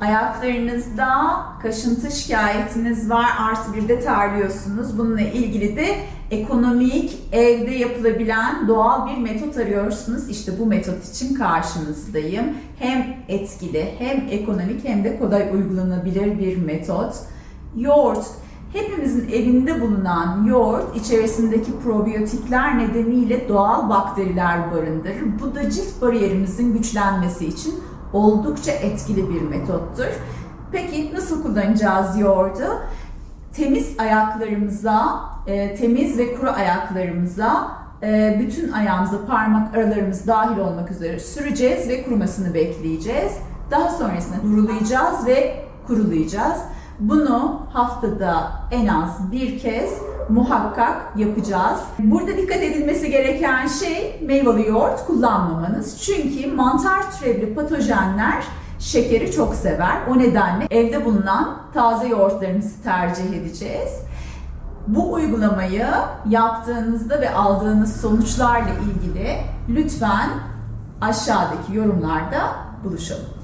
Ayaklarınızda kaşıntı şikayetiniz var, artı bir de terliyorsunuz. Bununla ilgili de ekonomik, evde yapılabilen doğal bir metot arıyorsunuz. İşte bu metot için karşınızdayım. Hem etkili, hem ekonomik, hem de kolay uygulanabilir bir metot. Yoğurt. Hepimizin evinde bulunan yoğurt içerisindeki probiyotikler nedeniyle doğal bakteriler barındırır. Bu da cilt bariyerimizin güçlenmesi için oldukça etkili bir metottur. Peki nasıl kullanacağız yoğurdu? Temiz ayaklarımıza, e, temiz ve kuru ayaklarımıza e, bütün ayağımıza parmak aralarımız dahil olmak üzere süreceğiz ve kurumasını bekleyeceğiz. Daha sonrasında durulayacağız ve kurulayacağız. Bunu haftada en az bir kez muhakkak yapacağız. Burada dikkat edilmesi gereken şey meyveli yoğurt kullanmamanız. Çünkü mantar türevli patojenler şekeri çok sever. O nedenle evde bulunan taze yoğurtlarımızı tercih edeceğiz. Bu uygulamayı yaptığınızda ve aldığınız sonuçlarla ilgili lütfen aşağıdaki yorumlarda buluşalım.